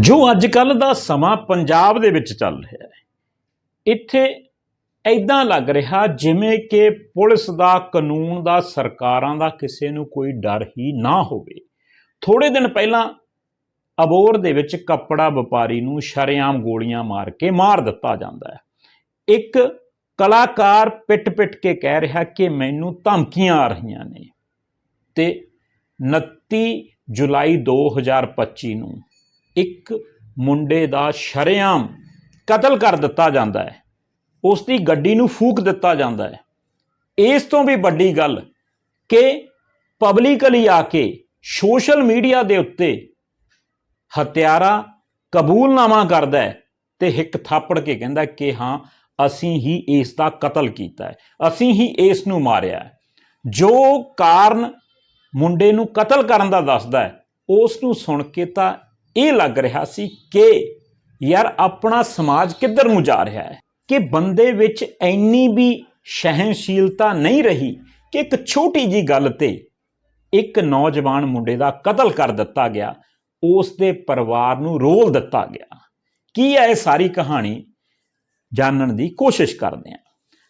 ਜੋ ਅੱਜ ਕੱਲ ਦਾ ਸਮਾਂ ਪੰਜਾਬ ਦੇ ਵਿੱਚ ਚੱਲ ਰਿਹਾ ਹੈ, ਇੱਥੇ ਐਦਾਂ ਲੱਗ ਰਿਹਾ ਜਿਵੇਂ ਕਿ ਪੁਲਿਸ ਦਾ, ਕਾਨੂੰਨ ਦਾ, ਸਰਕਾਰਾਂ ਦਾ ਕਿਸੇ ਨੂੰ ਕੋਈ ਡਰ ਹੀ ਨਾ ਹੋਵੇ। ਥੋੜੇ ਦਿਨ ਪਹਿਲਾਂ ਅਬੋਰ ਦੇ ਵਿੱਚ ਕੱਪੜਾ ਵਪਾਰੀ ਨੂੰ ਸ਼ਰੇਆਮ ਗੋਲੀਆਂ ਮਾਰ ਕੇ ਮਾਰ ਦਿੱਤਾ ਜਾਂਦਾ ਹੈ। ਇੱਕ ਕਲਾਕਾਰ ਪਿੱਟ-ਪਿੱਟ ਕੇ ਕਹਿ ਰਿਹਾ ਕਿ ਮੈਨੂੰ ਧਮਕੀਆਂ ਆ ਰਹੀਆਂ ਨੇ ਤੇ 29 ਜੁਲਾਈ 2025 ਨੂੰ ਇੱਕ ਮੁੰਡੇ ਦਾ ਸ਼ਰੇਆਮ ਕਤਲ ਕਰ ਦਿੱਤਾ ਜਾਂਦਾ ਹੈ। ਉਸ ਦੀ ਗੱਡੀ ਨੂੰ ਫੂਕ ਦਿੱਤਾ ਜਾਂਦਾ ਹੈ। ਇਸ ਤੋਂ ਵੀ ਵੱਡੀ ਗੱਲ ਕਿ ਪਬਲਿਕਲੀ ਆ ਕੇ ਸੋਸ਼ਲ ਮੀਡੀਆ ਦੇ ਉੱਤੇ ਹਤਿਆਰਾ, ਕਬੂਲਨਾਮਾ ਕਰਦਾ ਹੈ ਤੇ ਇੱਕ ਥਾਪੜ ਕੇ ਕਹਿੰਦਾ ਕਿ ਹਾਂ, ਅਸੀਂ ਹੀ ਇਸ ਦਾ ਕਤਲ ਕੀਤਾ ਹੈ। ਅਸੀਂ ਹੀ ਇਸ ਨੂੰ ਮਾਰਿਆ ਹੈ। ਜੋ ਕਾਰਨ ਮੁੰਡੇ ਨੂੰ ਕਤਲ ਕਰਨ ਦਾ ਦੱਸਦਾ ਹੈ, ਉਸ ਨੂੰ ਸੁਣ ਕੇ ਤਾਂ ਇਹ ਲੱਗ ਰਿਹਾ ਸੀ ਕਿ ਯਾਰ ਆਪਣਾ ਸਮਾਜ ਕਿੱਧਰ ਨੂੰ ਜਾ ਰਿਹਾ ਹੈ? ਕਿ ਬੰਦੇ ਵਿੱਚ ਇੰਨੀ ਵੀ ਸਹਿਨਸ਼ੀਲਤਾ ਨਹੀਂ ਰਹੀ ਕਿ ਇੱਕ ਛੋਟੀ ਜੀ ਗੱਲ ਤੇ ਇੱਕ ਨੌਜਵਾਨ ਮੁੰਡੇ ਦਾ ਕਤਲ ਕਰ ਦਿੱਤਾ ਗਿਆ, ਉਸ ਦੇ ਪਰਿਵਾਰ ਨੂੰ ਰੋਲ ਦਿੱਤਾ ਗਿਆ। ਕੀ ਹੈ ਇਹ ਸਾਰੀ ਕਹਾਣੀ? ਜਾਣਨ ਦੀ ਕੋਸ਼ਿਸ਼ ਕਰਦੇ ਹਾਂ।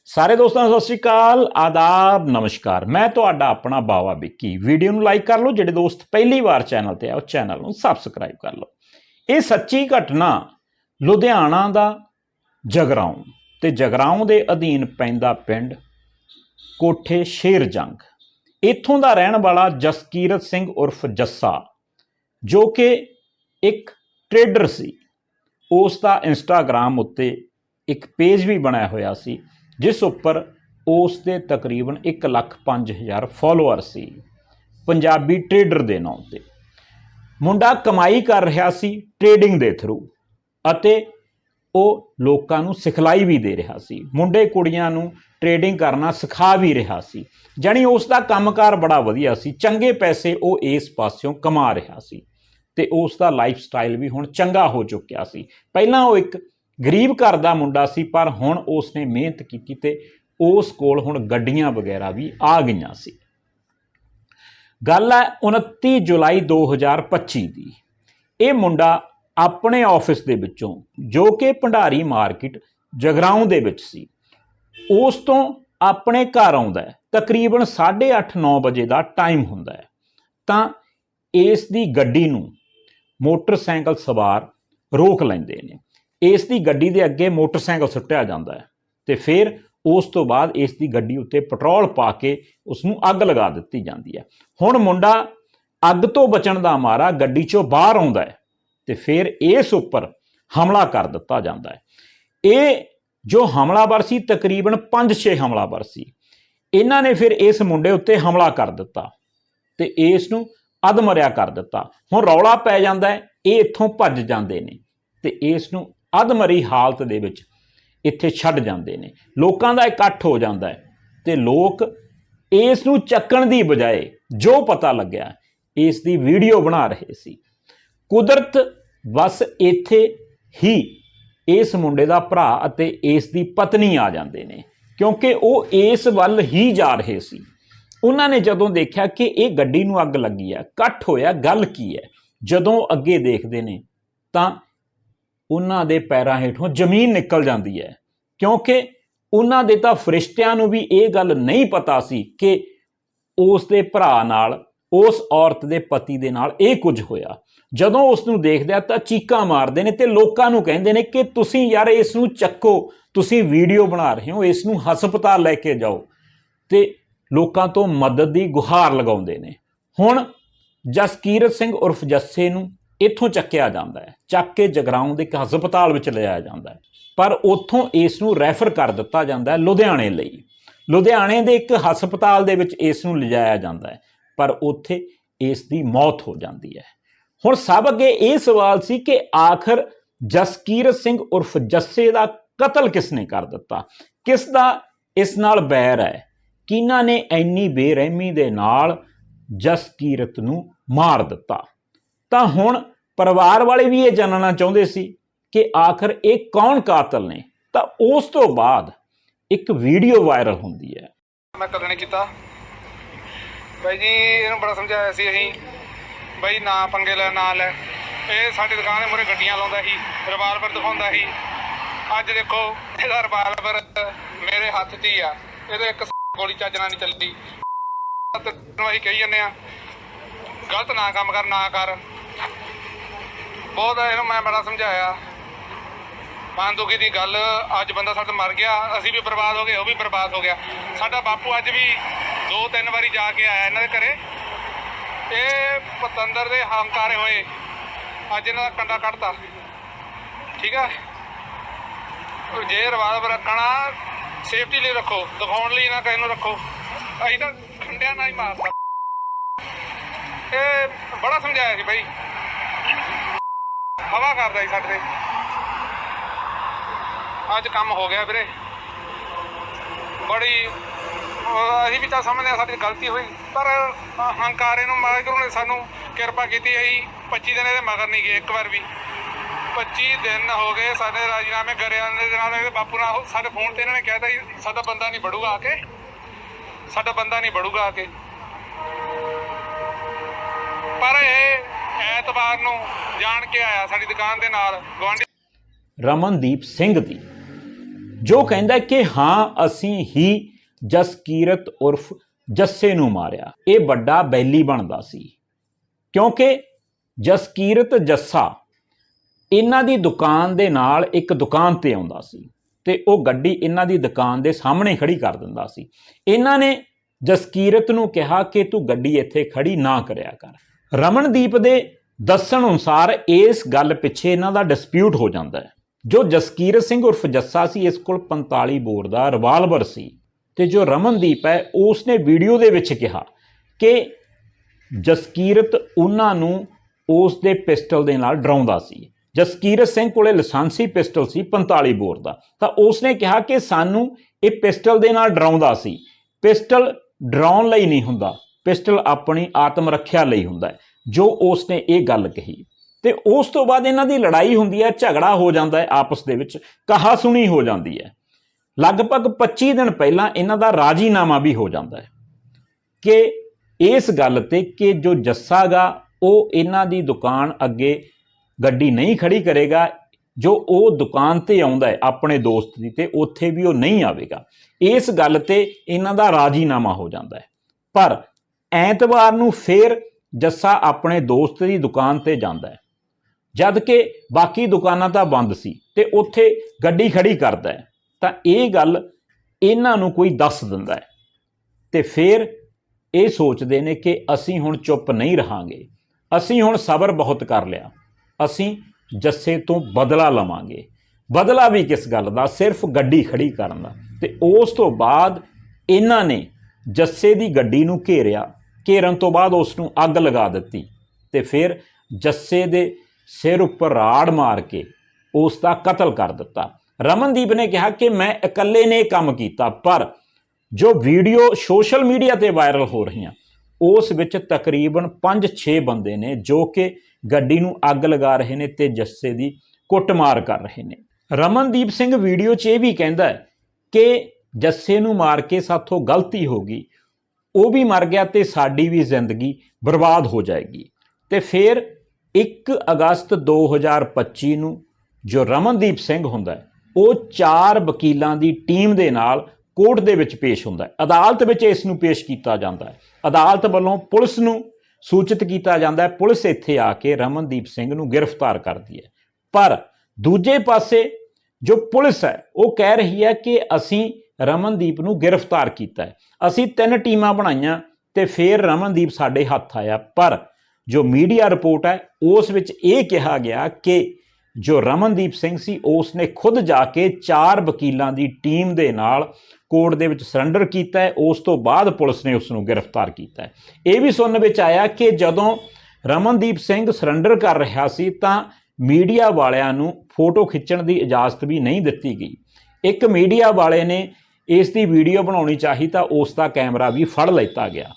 ਸਾਰੇ ਦੋਸਤਾਂ ਨੂੰ ਸਤਿ ਸ਼੍ਰੀ ਅਕਾਲ, ਆਦਾਬ, ਨਮਸਕਾਰ। ਮੈਂ ਤੁਹਾਡਾ ਆਪਣਾ ਬਾਵਾ ਵਿੱਕੀ। ਵੀਡੀਓ ਨੂੰ ਲਾਈਕ ਕਰ ਲਓ, ਜਿਹੜੇ ਦੋਸਤ ਪਹਿਲੀ ਵਾਰ ਚੈਨਲ ਤੇ ਆ, ਉਹ ਚੈਨਲ ਨੂੰ ਸਬਸਕ੍ਰਾਈਬ ਕਰ ਲਓ। ਇਹ ਸੱਚੀ ਘਟਨਾ ਲੁਧਿਆਣਾ ਦਾ ਜਗਰਾਉਂ ਤੇ ਜਗਰਾਉਂ ਦੇ ਅਧੀਨ ਪੈਂਦਾ ਪਿੰਡ ਕੋਠੇ ਸ਼ੇਰ ਜੰਗ। ਇੱਥੋਂ ਦਾ ਰਹਿਣ ਵਾਲਾ ਜਸਕੀਰਤ ਸਿੰਘ ਉਰਫ ਜੱਸਾ, ਜੋ ਕਿ ਇੱਕ ਟ੍ਰੇਡਰ ਸੀ। ਉਸ ਦਾ ਇੰਸਟਾਗ੍ਰam ਉੱਤੇ ਇੱਕ ਪੇਜ ਵੀ ਬਣਾਇਆ ਹੋਇਆ ਸੀ। ਜਿਸ ਉੱਪਰ ਉਸ ਦੇ ਤਕਰੀਬਨ 1,05,000 ਫਾਲੋਅਰ ਸੀ ਪੰਜਾਬੀ ਟ੍ਰੇਡਰ ਦੇ ਨਾਂ ਤੇ। ਮੁੰਡਾ ਕਮਾਈ ਕਰ ਰਿਹਾ ਸੀ ਟ੍ਰੇਡਿੰਗ ਦੇ ਥਰੂ ਅਤੇ ਉਹ ਲੋਕਾਂ ਨੂੰ ਸਿਖਲਾਈ ਵੀ ਦੇ ਰਿਹਾ ਸੀ। ਮੁੰਡੇ ਕੁੜੀਆਂ ਨੂੰ ਟ੍ਰੇਡਿੰਗ ਕਰਨਾ ਸਿਖਾ ਵੀ ਰਿਹਾ ਸੀ। ਜਾਣੀ ਉਸ ਦਾ ਕੰਮਕਾਰ ਬੜਾ ਵਧੀਆ ਸੀ। ਚੰਗੇ ਪੈਸੇ ਉਹ ਇਸ ਪਾਸਿਓਂ ਕਮਾ ਰਿਹਾ ਸੀ ਤੇ ਉਸ ਦਾ ਲਾਈਫ ਸਟਾਈਲ ਵੀ ਹੁਣ ਚੰਗਾ ਹੋ ਚੁੱਕਿਆ ਸੀ। ਪਹਿਲਾਂ ਉਹ ਇੱਕ ਗਰੀਬ ਘਰ ਦਾ ਮੁੰਡਾ ਸੀ, ਪਰ ਹੁਣ ਉਸ ਨੇ ਮਿਹਨਤ ਕੀਤੀ ਤੇ ਉਸ ਕੋਲ ਹੁਣ ਗੱਡੀਆਂ ਵਗੈਰਾ ਵੀ ਆ ਗਈਆਂ ਸੀ। ਗੱਲ ਹੈ 29 ਜੁਲਾਈ 2025 ਦੀ। ਇਹ ਮੁੰਡਾ ਆਪਣੇ ਆਫਿਸ ਦੇ ਵਿੱਚੋਂ, ਜੋ ਕਿ ਭੰਡਾਰੀ ਮਾਰਕੀਟ ਜਗਰਾਉਂ ਦੇ ਵਿੱਚ ਸੀ, ਉਸ ਤੋਂ ਆਪਣੇ ਘਰ ਆਉਂਦਾ ਹੈ। ਤਕਰੀਬਨ 8:30 9 ਵਜੇ ਦਾ ਟਾਈਮ ਹੁੰਦਾ ਹੈ। ਤਾਂ ਇਸ ਦੀ ਗੱਡੀ ਨੂੰ ਮੋਟਰਸਾਈਕਲ ਸਵਾਰ ਰੋਕ ਲੈਂਦੇ ਨੇ। ਇਸ ਦੀ ਗੱਡੀ ਦੇ ਅੱਗੇ ਮੋਟਰਸਾਈਕਲ ਸੁੱਟਿਆ ਜਾਂਦਾ ਹੈ ਤੇ ਫਿਰ ਉਸ ਤੋਂ ਬਾਅਦ ਇਸ ਦੀ ਗੱਡੀ ਉੱਤੇ ਪੈਟਰੋਲ ਪਾ ਕੇ ਉਸ ਨੂੰ ਅੱਗ ਲਗਾ ਦਿੱਤੀ ਜਾਂਦੀ ਹੈ। ਹੁਣ ਮੁੰਡਾ ਅੱਗ ਤੋਂ ਬਚਣ ਦਾ ਮਾਰਾ ਗੱਡੀ 'ਚੋਂ ਬਾਹਰ ਆਉਂਦਾ ਹੈ ਤੇ ਫਿਰ ਇਸ ਉੱਪਰ ਹਮਲਾ ਕਰ ਦਿੱਤਾ ਜਾਂਦਾ ਹੈ। ਇਹ ਜੋ ਹਮਲਾਵਰ ਸੀ, ਤਕਰੀਬਨ 5-6 ਹਮਲਾਵਰ ਸੀ। ਇਹਨਾਂ ਨੇ ਫਿਰ ਇਸ ਮੁੰਡੇ ਉੱਤੇ ਹਮਲਾ ਕਰ ਦਿੱਤਾ ਤੇ ਇਸ ਨੂੰ ਅਧਮਰਿਆ ਕਰ ਦਿੱਤਾ। ਹੁਣ ਰੌਲਾ ਪੈ ਜਾਂਦਾ ਹੈ, ਇਹ ਇੱਥੋਂ ਭੱਜ ਜਾਂਦੇ ਨੇ ਤੇ ਇਸ ਨੂੰ ਅਧਮਰੀ ਹਾਲਤ ਦੇ ਵਿੱਚ ਇੱਥੇ ਛੱਡ ਜਾਂਦੇ ਨੇ। ਲੋਕਾਂ ਦਾ ਇਕੱਠ ਹੋ ਜਾਂਦਾ ਹੈ ਤੇ ਲੋਕ ਇਸ ਨੂੰ ਚੱਕਣ ਦੀ ਬਜਾਏ ਜੋ ਪਤਾ ਲੱਗਿਆ, ਇਸ ਦੀ ਵੀਡੀਓ ਬਣਾ ਰਹੇ ਸੀ। ਕੁਦਰਤ ਬਸ ਇੱਥੇ ਹੀ ਇਸ ਮੁੰਡੇ ਦਾ ਭਰਾ ਅਤੇ ਇਸ ਦੀ ਪਤਨੀ ਆ ਜਾਂਦੇ ਨੇ, ਕਿਉਂਕਿ ਉਹ ਇਸ ਵੱਲ ਹੀ ਜਾ ਰਹੇ ਸੀ। ਉਹਨਾਂ ਨੇ ਜਦੋਂ ਦੇਖਿਆ ਕਿ ਇਹ ਗੱਡੀ ਨੂੰ ਅੱਗ ਲੱਗੀ ਹੈ, ਇਕੱਠ ਹੋਇਆ, ਗੱਲ ਕੀ ਹੈ? ਜਦੋਂ ਅੱਗੇ ਦੇਖਦੇ ਨੇ ਤਾਂ ਉਹਨਾਂ ਦੇ ਪੈਰਾਂ ਹੇਠੋਂ ਜ਼ਮੀਨ ਨਿਕਲ ਜਾਂਦੀ ਹੈ। ਕਿਉਂਕਿ ਉਹਨਾਂ ਦੇ ਤਾਂ ਫਰਿਸ਼ਤਿਆਂ ਨੂੰ ਵੀ ਇਹ ਗੱਲ ਨਹੀਂ ਪਤਾ ਸੀ ਕਿ ਉਸ ਦੇ ਭਰਾ ਨਾਲ, ਉਸ ਔਰਤ ਦੇ ਪਤੀ ਦੇ ਨਾਲ ਇਹ ਕੁਝ ਹੋਇਆ। ਜਦੋਂ ਉਸ ਨੂੰ ਦੇਖਦੇ ਆ ਤਾਂ ਚੀਕਾਂ ਮਾਰਦੇ ਨੇ ਤੇ ਲੋਕਾਂ ਨੂੰ ਕਹਿੰਦੇ ਨੇ ਕਿ ਤੁਸੀਂ ਯਾਰ ਇਸ ਨੂੰ ਚੱਕੋ, ਤੁਸੀਂ ਵੀਡੀਓ ਬਣਾ ਰਹੇ ਹੋ, ਇਸ ਨੂੰ ਹਸਪਤਾਲ ਲੈ ਕੇ ਜਾਓ। ਤੇ ਲੋਕਾਂ ਤੋਂ ਮਦਦ ਦੀ ਗੁਹਾਰ ਲਗਾਉਂਦੇ ਨੇ। ਹੁਣ ਜਸਕੀਰਤ ਸਿੰਘ ਉਰਫ ਜੱਸੇ ਨੂੰ ਇੱਥੋਂ ਚੱਕਿਆ ਜਾਂਦਾ ਹੈ, ਚੱਕ ਕੇ ਜਗਰਾਉਂ ਦੇ ਇੱਕ ਹਸਪਤਾਲ ਵਿੱਚ ਲਿਜਾਇਆ ਜਾਂਦਾ ਹੈ। ਪਰ ਉੱਥੋਂ ਇਸ ਨੂੰ ਰੈਫਰ ਕਰ ਦਿੱਤਾ ਜਾਂਦਾ ਹੈ ਲੁਧਿਆਣੇ ਲਈ। ਲੁਧਿਆਣੇ ਦੇ ਇੱਕ ਹਸਪਤਾਲ ਦੇ ਵਿੱਚ ਇਸ ਨੂੰ ਲਿਜਾਇਆ ਜਾਂਦਾ ਹੈ, ਪਰ ਉੱਥੇ ਇਸ ਦੀ ਮੌਤ ਹੋ ਜਾਂਦੀ ਹੈ। ਹੁਣ ਸਭ ਅੱਗੇ ਇਹ ਸਵਾਲ ਸੀ ਕਿ ਆਖਰ ਜਸਕੀਰਤ ਸਿੰਘ ਉਰਫ ਜੱਸੇ ਦਾ ਕਤਲ ਕਿਸ ਨੇ ਕਰ ਦਿੱਤਾ? ਕਿਸ ਦਾ ਇਸ ਨਾਲ ਬੈਰ ਹੈ? ਕਿਹਨਾਂ ਨੇ ਇੰਨੀ ਬੇਰਹਿਮੀ ਦੇ ਨਾਲ ਜਸਕੀਰਤ ਨੂੰ ਮਾਰ ਦਿੱਤਾ? ਤਾਂ ਹੁਣ ਪਰਿਵਾਰ ਵਾਲੇ ਵੀ ਇਹ ਜਾਣਨਾ ਚਾਹੁੰਦੇ ਸੀ ਕਿ ਆਖਰ ਇਹ ਕੌਣ ਕਾਤਲ ਨੇ? ਤਾਂ ਉਸ ਤੋਂ ਬਾਅਦ ਇੱਕ ਵੀਡੀਓ ਵਾਇਰਲ ਹੁੰਦੀ ਹੈ। ਮੈਂ ਕਦੇ ਨਹੀਂ ਕੀਤਾ? ਬਾਈ ਜੀ, ਇਹਨੂੰ ਬੜਾ ਸਮਝਾਇਆ ਸੀ ਅਸੀਂ। ਬਾਈ, ਨਾ ਪੰਗੇ ਲੈ, ਨਾ ਲੈ। ਇਹ ਸਾਡੀ ਦੁਕਾਨ ਦੇ ਮੂਹਰੇ ਗੱਡੀਆਂ ਲਾਉਂਦਾ ਸੀ ਰਿਵਾਲਵਰ ਦਿਖਾਉਂਦਾ ਸੀ। ਅੱਜ ਦੇਖੋ, ਇਹਦਾ ਰਿਵਾਲਵਰ ਮੇਰੇ ਹੱਥ 'ਚ ਹੀ ਆ। ਇਹਦੇ ਇੱਕ ਗੋਲੀ ਚੱਜ ਨਹੀਂ ਚੱਲਦੀ। ਤੈਨੂੰ ਅਸੀਂ ਕਹੀ ਜਾਂਦੇ ਆ ਗਲਤ ਨਾ ਕੰਮ ਕਰ, ਨਾ ਕਰ। ਬਹੁਤ ਇਹਨੂੰ ਮੈਂ ਬੜਾ ਸਮਝਾਇਆ। ਮਨ ਦੀ ਗੱਲ, ਅੱਜ ਬੰਦਾ ਸਾਡਾ ਮਰ ਗਿਆ, ਅਸੀਂ ਵੀ ਬਰਬਾਦ ਹੋ ਗਏ, ਉਹ ਵੀ ਬਰਬਾਦ ਹੋ ਗਿਆ। ਸਾਡਾ ਬਾਪੂ ਅੱਜ ਵੀ ਦੋ ਤਿੰਨ ਵਾਰੀ ਜਾ ਕੇ ਆਇਆ ਇਹਨਾਂ ਦੇ ਘਰੇ। ਇਹ ਪਤੰਦਰ ਦੇ ਹੰਕਾਰੇ ਹੋਏ, ਅੱਜ ਇਹਨਾਂ ਦਾ ਕੰਡਾ ਕੱਢਤਾ। ਠੀਕ ਆ? ਜੇ ਰਿਵਾਲਵਰ ਰੱਖਣਾ ਸੇਫਟੀ ਲਈ ਰੱਖੋ, ਦਿਖਾਉਣ ਲਈ ਨਾ ਕਿਸੇ ਨੂੰ ਰੱਖੋ। ਅਸੀਂ ਤਾਂ ਖੰਡਿਆਂ ਨਾਲ ਹੀ ਮਾਰਦਾ ਇਹ ਬੜਾ ਸਮਝਾਇਆ ਸੀ ਬਾਈ। ਹਵਾ ਕਰਦਾ ਸੀ ਸਾਡੇ ਤੇ। ਅੱਜ ਕੰਮ ਹੋ ਗਿਆ ਵੀਰੇ। ਬੜੀ ਅਸੀਂ ਵੀ ਤਾਂ ਸਮਝਦੇ ਹਾਂ ਸਾਡੀ ਗਲਤੀ ਹੋਈ। ਪਰ ਹੰਕਾਰੇ ਨੂੰ ਮਾਲਕ ਨੇ ਸਾਨੂੰ ਕਿਰਪਾ ਕੀਤੀ ਹੈ 25 ਦਿਨ ਇਹਦੇ ਮਗਰ ਨਹੀਂ ਗਏ, ਇੱਕ ਵਾਰ ਵੀ। 25 ਦਿਨ ਹੋ ਗਏ ਸਾਡੇ ਰਾਜੀਨਾਮੇ ਕਰਿਆ ਦੇ ਨਾਲ ਇਹਦੇ ਬਾਪੂ ਨਾਲ ਸਾਡੇ ਫੋਨ ਤੇ ਇਹਨਾਂ ਨੇ ਕਹਿਤਾ ਜੀ, ਸਾਡਾ ਬੰਦਾ ਨਹੀਂ ਬੜੂਗਾ ਆ ਕੇ। ਸਾਡਾ ਬੰਦਾ ਨਹੀਂ ਬੜੂਗਾ ਆ ਕੇ। ਪਰ ਇਹ ਐਤਵਾਰ ਨੂੰ ਜਾਣ ਕੇ ਆਇਆ ਸਾਡੀ ਦੁਕਾਨ ਦੇ ਨਾਲ ਗਵਾਂਢੀ ਰਮਨਦੀਪ ਸਿੰਘ ਦੀ। ਜੋ ਕਹਿੰਦਾ ਕਿ ਹਾਂ, ਅਸੀਂ ਹੀ ਜਸਕੀਰਤ ਉਰਫ ਜੱਸੇ ਨੂੰ ਮਾਰਿਆ। ਇਹ ਵੱਡਾ ਬੈਲੀ ਬਣਦਾ ਸੀ। ਕਿਉਂਕਿ ਜਸਕੀਰਤ ਜੱਸਾ ਇਹਨਾਂ ਦੀ ਦੁਕਾਨ ਦੇ ਨਾਲ ਇੱਕ ਦੁਕਾਨ ਤੇ ਆਉਂਦਾ ਸੀ ਤੇ ਉਹ ਗੱਡੀ ਇਹਨਾਂ ਦੀ ਦੁਕਾਨ ਦੇ ਸਾਹਮਣੇ ਖੜੀ ਕਰ ਦਿੰਦਾ ਸੀ। ਇਹਨਾਂ ਨੇ ਜਸਕੀਰਤ ਨੂੰ ਕਿਹਾ ਕਿ ਤੂੰ ਗੱਡੀ ਇੱਥੇ ਖੜੀ ਨਾ ਕਰਿਆ ਕਰ। ਰਮਨਦੀਪ ਦੇ ਦੱਸਣ ਅਨੁਸਾਰ ਇਸ ਗੱਲ ਪਿੱਛੇ ਇਹਨਾਂ ਦਾ ਡਿਸਪਿਊਟ ਹੋ ਜਾਂਦਾ ਹੈ। ਜੋ ਜਸਕੀਰਤ ਸਿੰਘ ਉਰਫ ਜੱਸਾ ਸੀ, ਇਸ ਕੋਲ 45 ਬੋਰ ਦਾ ਰਿਵਾਲਵਰ ਸੀ ਤੇ ਜੋ ਰਮਨਦੀਪ ਹੈ ਉਸ ਨੇ ਵੀਡੀਓ ਦੇ ਵਿੱਚ ਕਿਹਾ ਕਿ ਜਸਕੀਰਤ ਉਹਨਾਂ ਨੂੰ ਉਸ ਦੇ ਪਿਸਟਲ ਦੇ ਨਾਲ ਡਰਾਉਂਦਾ ਸੀ। ਜਸਕੀਰਤ ਸਿੰਘ ਕੋਲੇ ਲਾਇਸੈਂਸੀ ਪਿਸਟਲ ਸੀ 45 ਬੋਰ ਦਾ। ਤਾਂ ਉਸ ਨੇ ਕਿਹਾ ਕਿ ਸਾਨੂੰ ਇਹ ਪਿਸਟਲ ਦੇ ਨਾਲ ਡਰਾਉਂਦਾ ਸੀ। ਪਿਸਟਲ ਡਰਾਉਣ ਲਈ ਨਹੀਂ ਹੁੰਦਾ। ਪਿਸਟਲ ਆਪਣੀ ਆਤਮ ਰੱਖਿਆ ਲਈ ਹੁੰਦਾ ਹੈ। ਜੋ ਉਸ ਨੇ ਇਹ ਗੱਲ ਕਹੀ, ਤੇ ਉਸ ਤੋਂ ਬਾਅਦ ਇਹਨਾਂ ਦੀ ਲੜਾਈ ਹੁੰਦੀ ਹੈ, ਝਗੜਾ ਹੋ ਜਾਂਦਾ ਹੈ ਆਪਸ ਦੇ ਵਿੱਚ, ਕਹਾ ਸੁਣੀ ਹੋ ਜਾਂਦੀ ਹੈ। ਲਗਭਗ 25 ਦਿਨ ਪਹਿਲਾਂ ਇਹਨਾਂ ਦਾ ਰਾਜੀਨਾਮਾ ਵੀ ਹੋ ਜਾਂਦਾ ਹੈ ਕਿ ਇਸ ਗੱਲ ਤੇ ਕਿ ਜੋ ਜੱਸਾਗਾ, ਉਹ ਇਹਨਾਂ ਦੀ ਦੁਕਾਨ ਅੱਗੇ ਗੱਡੀ ਨਹੀਂ ਖੜੀ ਕਰੇਗਾ, ਜੋ ਉਹ ਦੁਕਾਨ ਤੇ ਆਉਂਦਾ ਹੈ ਆਪਣੇ ਦੋਸਤ ਦੀ ਤੇ ਉੱਥੇ ਵੀ ਉਹ ਨਹੀਂ ਆਵੇਗਾ। ਇਸ ਗੱਲ ਤੇ ਇਹਨਾਂ ਦਾ ਰਾਜੀਨਾਮਾ ਹੋ ਜਾਂਦਾ ਹੈ। ਪਰ ਐਤਵਾਰ ਨੂੰ ਫੇਰ ਜੱਸਾ ਆਪਣੇ ਦੋਸਤ ਦੀ ਦੁਕਾਨ ਤੇ ਜਾਂਦਾ ਹੈ। ਜਦ ਕਿ ਬਾਕੀ ਦੁਕਾਨਾਂ ਤਾਂ ਬੰਦ ਸੀ ਤੇ ਉੱਥੇ ਗੱਡੀ ਖੜੀ ਕਰਦਾ ਹੈ, ਤਾਂ ਇਹ ਗੱਲ ਇਹਨਾਂ ਨੂੰ ਕੋਈ ਦੱਸ ਦਿੰਦਾ ਹੈ। ਤੇ ਫਿਰ ਇਹ ਸੋਚਦੇ ਨੇ ਕਿ ਅਸੀਂ ਹੁਣ ਚੁੱਪ ਨਹੀਂ ਰਹਾਂਗੇ। ਅਸੀਂ ਹੁਣ ਸਬਰ ਬਹੁਤ ਕਰ ਲਿਆ। ਅਸੀਂ ਜੱਸੇ ਤੋਂ ਬਦਲਾ ਲਵਾਂਗੇ। ਬਦਲਾ ਵੀ ਕਿਸ ਗੱਲ ਦਾ? ਸਿਰਫ ਗੱਡੀ ਖੜੀ ਕਰਨ ਦਾ। ਤੇ ਉਸ ਤੋਂ ਬਾਅਦ ਇਹਨਾਂ ਨੇ ਜੱਸੇ ਦੀ ਗੱਡੀ ਨੂੰ ਘੇਰਿਆ ਘੇਰਨ ਤੋਂ ਬਾਅਦ ਉਸ ਨੂੰ ਅੱਗ ਲਗਾ ਦਿੱਤੀ ਤੇ ਫਿਰ ਜੱਸੇ ਦੇ ਸਿਰ ਉੱਪਰ ਰਾੜ ਮਾਰ ਕੇ ਉਸ ਦਾ ਕਤਲ ਕਰ ਦਿੱਤਾ। ਰਮਨਦੀਪ ਨੇ ਕਿਹਾ ਕਿ ਮੈਂ ਇਕੱਲੇ ਨੇ ਕੰਮ ਕੀਤਾ, ਪਰ ਜੋ ਵੀਡੀਓ ਸੋਸ਼ਲ ਮੀਡੀਆ ਤੇ ਵਾਇਰਲ ਹੋ ਰਹੀਆਂ, ਉਸ ਵਿੱਚ ਤਕਰੀਬਨ 5-6 ਬੰਦੇ ਨੇ ਜੋ ਕਿ ਗੱਡੀ ਨੂੰ ਅੱਗ ਲਗਾ ਰਹੇ ਨੇ ਤੇ ਜੱਸੇ ਦੀ ਕੁੱਟਮਾਰ ਕਰ ਰਹੇ ਨੇ। ਰਮਨਦੀਪ ਸਿੰਘ ਵੀਡੀਓ 'ਚ ਇਹ ਵੀ ਕਹਿੰਦਾ ਕਿ ਜੱਸੇ ਨੂੰ ਮਾਰ ਕੇ ਸਾਥੋਂ ਗਲਤੀ ਹੋ ਗਈ। ਉਹ ਵੀ ਮਰ ਗਿਆ ਤੇ ਸਾਡੀ ਵੀ ਜ਼ਿੰਦਗੀ ਬਰਬਾਦ ਹੋ ਜਾਏਗੀ। ਤੇ ਫਿਰ 1 ਅਗਸਤ 2025 ਨੂੰ ਜੋ ਰਮਨਦੀਪ ਸਿੰਘ ਹੁੰਦਾ ਹੈ, ਉਹ ਚਾਰ ਵਕੀਲਾਂ ਦੀ ਟੀਮ ਦੇ ਨਾਲ ਕੋਰਟ ਦੇ ਵਿੱਚ ਪੇਸ਼ ਹੁੰਦਾ ਹੈ। ਅਦਾਲਤ ਵਿੱਚ ਇਸ ਨੂੰ ਪੇਸ਼ ਕੀਤਾ ਜਾਂਦਾ ਹੈ। ਅਦਾਲਤ ਵੱਲੋਂ ਪੁਲਿਸ ਨੂੰ ਸੂਚਿਤ ਕੀਤਾ ਜਾਂਦਾ ਹੈ, ਪੁਲਿਸ ਇੱਥੇ ਆ ਕੇ ਰਮਨਦੀਪ ਸਿੰਘ ਨੂੰ ਗ੍ਰਿਫਤਾਰ ਕਰਦੀ ਹੈ। ਪਰ ਦੂਜੇ ਪਾਸੇ ਜੋ ਪੁਲਿਸ ਹੈ, ਉਹ ਕਹਿ ਰਹੀ ਹੈ ਕਿ ਅਸੀਂ ਰਮਨਦੀਪ ਨੂੰ ਗ੍ਰਿਫਤਾਰ ਕੀਤਾ ਹੈ। ਅਸੀਂ ਤਿੰਨ ਟੀਮਾਂ ਬਣਾਈਆਂ ਤੇ ਫਿਰ ਰਮਨਦੀਪ ਸਾਡੇ ਹੱਥ ਆਇਆ। ਪਰ ਜੋ ਮੀਡੀਆ ਰਿਪੋਰਟ ਹੈ, ਉਸ ਵਿੱਚ ਇਹ ਕਿਹਾ ਗਿਆ ਕਿ ਜੋ ਰਮਨਦੀਪ ਸਿੰਘ ਸੀ ਉਸ ਨੇ ਖੁਦ ਜਾ ਕੇ ਚਾਰ ਵਕੀਲਾਂ ਦੀ ਟੀਮ ਦੇ ਨਾਲ ਕੋਰਟ ਦੇ ਵਿੱਚ ਸਰੈਂਡਰ ਕੀਤਾ ਹੈ। ਉਸ ਤੋਂ ਬਾਅਦ ਪੁਲਿਸ ਨੇ ਉਸ ਨੂੰ ਗ੍ਰਿਫਤਾਰ ਕੀਤਾ ਹੈ। ਇਹ ਵੀ ਸੁਣਨ ਵਿੱਚ ਆਇਆ ਕਿ ਜਦੋਂ ਰਮਨਦੀਪ ਸਿੰਘ ਸਰੈਂਡਰ ਕਰ ਰਿਹਾ ਸੀ, ਤਾਂ ਮੀਡੀਆ ਵਾਲਿਆਂ ਨੂੰ ਫੋਟੋ ਖਿੱਚਣ ਦੀ ਇਜਾਜ਼ਤ ਵੀ ਨਹੀਂ ਦਿੱਤੀ ਗਈ। ਇੱਕ ਮੀਡੀਆ ਵਾਲੇ ਨੇ ਇਸ ਦੀ ਵੀਡੀਓ ਬਣਾਉਣੀ ਚਾਹੀ ਤਾਂ ਉਸ ਦਾ ਕੈਮਰਾ ਵੀ ਫੜ ਲਿੱਤਾ ਗਿਆ।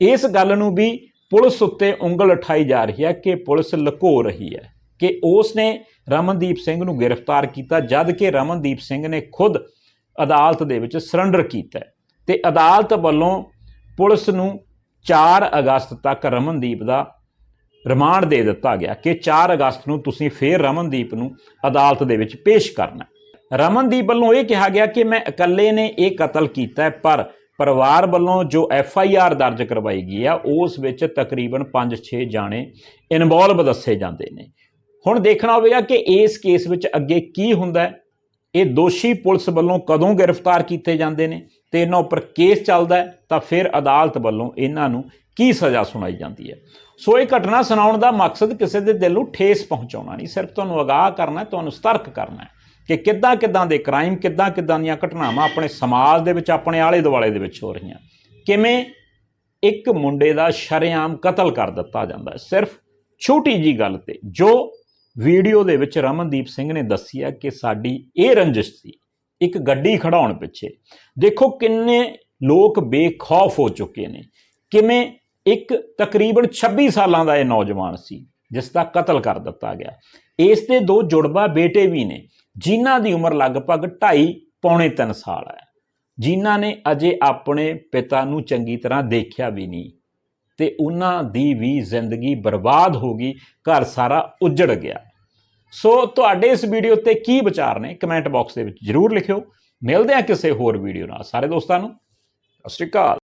ਇਸ ਗੱਲ ਨੂੰ ਵੀ ਪੁਲਿਸ ਉੱਤੇ ਉਂਗਲ ਉਠਾਈ ਜਾ ਰਹੀ ਹੈ ਕਿ ਪੁਲਿਸ ਲੁਕੋ ਰਹੀ ਹੈ ਕਿ ਉਸ ਨੇ ਰਮਨਦੀਪ ਸਿੰਘ ਨੂੰ ਗ੍ਰਿਫਤਾਰ ਕੀਤਾ, ਜਦ ਕਿ ਰਮਨਦੀਪ ਸਿੰਘ ਨੇ ਖੁਦ ਅਦਾਲਤ ਦੇ ਵਿੱਚ ਸਰੈਂਡਰ ਕੀਤਾ ਹੈ। ਤੇ ਅਦਾਲਤ ਵੱਲੋਂ ਪੁਲਿਸ ਨੂੰ 4 ਅਗਸਤ ਤੱਕ ਰਮਨਦੀਪ ਦਾ ਰਿਮਾਂਡ ਦੇ ਦਿੱਤਾ ਗਿਆ ਕਿ 4 ਅਗਸਤ ਨੂੰ ਤੁਸੀਂ ਫੇਰ ਰਮਨਦੀਪ ਨੂੰ ਅਦਾਲਤ ਦੇ ਵਿੱਚ ਪੇਸ਼ ਕਰਨਾ ਰਮਨਦੀਪ ਵੱਲੋਂ ਇਹ ਕਿਹਾ ਗਿਆ ਕਿ ਮੈਂ ਇਕੱਲੇ ਨੇ ਇਹ ਕਤਲ ਕੀਤਾ ਹੈ, ਪਰ ਪਰਿਵਾਰ ਵੱਲੋਂ ਜੋ ਐਫ ਆਈ ਆਰ ਦਰਜ ਕਰਵਾਈ ਗਈ ਆ, ਉਸ ਵਿੱਚ ਤਕਰੀਬਨ 5-6 ਜਾਣੇ ਇਨਵੋਲਵ ਦੱਸੇ ਜਾਂਦੇ ਨੇ। ਹੁਣ ਦੇਖਣਾ ਹੋਵੇਗਾ ਕਿ ਇਸ ਕੇਸ ਵਿੱਚ ਅੱਗੇ ਕੀ ਹੁੰਦਾ ਹੈ। ਇਹ ਦੋਸ਼ੀ ਪੁਲਿਸ ਵੱਲੋਂ ਕਦੋਂ ਗ੍ਰਿਫਤਾਰ ਕੀਤੇ ਜਾਂਦੇ ਨੇ ਤੇ ਇਹਨਾਂ ਉੱਪਰ ਕੇਸ ਚੱਲਦਾ ਤਾਂ ਫਿਰ ਅਦਾਲਤ ਵੱਲੋਂ ਇਹਨਾਂ ਨੂੰ ਕੀ ਸਜ਼ਾ ਸੁਣਾਈ ਜਾਂਦੀ ਹੈ। ਸੋ ਇਹ ਘਟਨਾ ਸੁਣਾਉਣ ਦਾ ਮਕਸਦ ਕਿਸੇ ਦੇ ਦਿਲ ਨੂੰ ਠੇਸ ਪਹੁੰਚਾਉਣਾ ਨਹੀਂ, ਸਿਰਫ ਤੁਹਾਨੂੰ ਅਗਾਹ ਕਰਨਾ ਤੁਹਾਨੂੰ ਸਤਰਕ ਕਰਨਾ ਹੈ। ਕਿ ਕਿੱਦਾਂ ਕਿੱਦਾਂ ਦੇ ਕ੍ਰਾਈਮ, ਕਿੱਦਾਂ ਕਿੱਦਾਂ ਦੀਆਂ ਘਟਨਾਵਾਂ ਆਪਣੇ ਸਮਾਜ ਦੇ ਵਿੱਚ, ਆਪਣੇ ਆਲੇ ਦੁਆਲੇ ਦੇ ਵਿੱਚ ਹੋ ਰਹੀਆਂ। ਕਿਵੇਂ ਇੱਕ ਮੁੰਡੇ ਦਾ ਸ਼ਰੇਆਮ ਕਤਲ ਕਰ ਦਿੱਤਾ ਜਾਂਦਾ ਹੈ। ਸਿਰਫ ਛੋਟੀ ਜੀ ਗੱਲ ਤੇ ਜੋ ਵੀਡੀਓ ਦੇ ਵਿੱਚ ਰਮਨਦੀਪ ਸਿੰਘ ਨੇ ਦੱਸੀ ਹੈ ਕਿ ਸਾਡੀ ਇਹ ਰੰਜਿਸ਼ ਸੀ, ਇੱਕ ਗੱਡੀ ਖੜਾਉਣ ਪਿੱਛੇ। ਦੇਖੋ ਕਿੰਨੇ ਲੋਕ ਬੇਖੌਫ ਹੋ ਚੁੱਕੇ ਨੇ। ਕਿਵੇਂ ਇੱਕ ਤਕਰੀਬਨ 26 ਸਾਲਾਂ ਦਾ ਇਹ ਨੌਜਵਾਨ ਸੀ, ਜਿਸ ਦਾ ਕਤਲ ਕਰ ਦਿੱਤਾ ਗਿਆ। ਇਸ ਦੇ ਦੋ ਜੁੜਵਾ ਬੇਟੇ ਵੀ ਨੇ। ਜਿਨ੍ਹਾਂ ਦੀ ਉਮਰ ਲਗਭਗ 2.5 ਪੌਣੇ 3 ਸਾਲ ਹੈ, ਜਿਨ੍ਹਾਂ ਨੇ ਅਜੇ ਆਪਣੇ ਪਿਤਾ ਨੂੰ ਚੰਗੀ ਤਰ੍ਹਾਂ ਦੇਖਿਆ ਵੀ ਨਹੀਂ ਤੇ ਉਹਨਾਂ ਦੀ ਵੀ ਜ਼ਿੰਦਗੀ ਬਰਬਾਦ ਹੋ ਗਈ, ਘਰ ਸਾਰਾ ਉਜੜ ਗਿਆ। ਸੋ ਤੁਹਾਡੇ ਇਸ ਵੀਡੀਓ ਤੇ ਕੀ ਵਿਚਾਰ ਨੇ ਕਮੈਂਟ ਬਾਕਸ ਦੇ ਵਿੱਚ ਜਰੂਰ ਲਿਖਿਓ। ਮਿਲਦੇ ਹਾਂ ਕਿਸੇ ਹੋਰ ਵੀਡੀਓ ਨਾਲ। ਸਾਰੇ ਦੋਸਤਾਂ ਨੂੰ, ਸਤਿ ਸ਼੍ਰੀ ਅਕਾਲ।